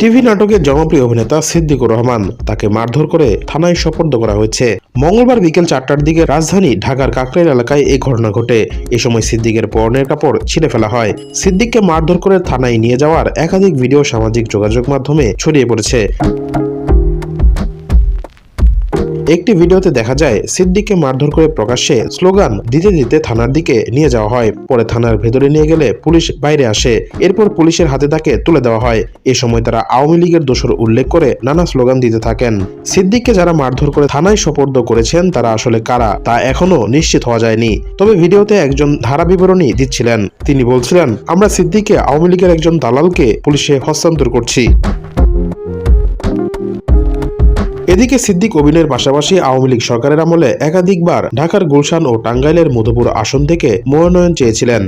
TV নাটকের জনপ্রিয় অভিনেতা সিদ্দিকুর রহমান তাকে মারধর করে থানায় সোপর্দ করা হয়েছে। মঙ্গলবার বিকেল চারটার দিকে রাজধানী ঢাকার কাকরাইল এলাকায় এই ঘটনা ঘটে। এ সময় সিদ্দিকের পরনের কাপড় ছিঁড়ে ফেলা হয়। সিদ্দিককে মারধর করে থানায় নিয়ে যাওয়ার একাধিক ভিডিও সামাজিক যোগাযোগ মাধ্যমে ছড়িয়ে পড়েছে। একটি ভিডিওতে দেখা যায়, সিদ্দিককে মারধর করে প্রকাশ্যে স্লোগান দিতে দিতে থানার দিকে নিয়ে যাওয়া হয়। পরে থানার ভেতরে নিয়ে গেলে পুলিশ বাইরে আসে। এরপর পুলিশের হাতে তাকে তুলে দেওয়া হয়। এ সময় তারা আওয়ামী লীগের দোষর উল্লেখ করে নানা স্লোগান দিতে থাকেন। সিদ্দিককে যারা মারধর করে থানায় সোপর্দ করেছেন, তারা আসলে কারা, তা এখনও নিশ্চিত হওয়া যায়নি। তবে ভিডিওতে একজন ধারা বিবরণী দিচ্ছিলেন। তিনি বলছিলেন, আমরা সিদ্দিককে আওয়ামী লীগের একজন দালালকে পুলিশে হস্তান্তর করছি। এদিকে সিদ্দিক অভিনয়ের পাশাপাশি আওয়ামী লীগ সরকারের আমলে একাধিকবার ঢাকার গুলশান ও টাঙ্গাইলের মধুপুর আসন থেকে মনোনয়ন চেয়েছিলেন।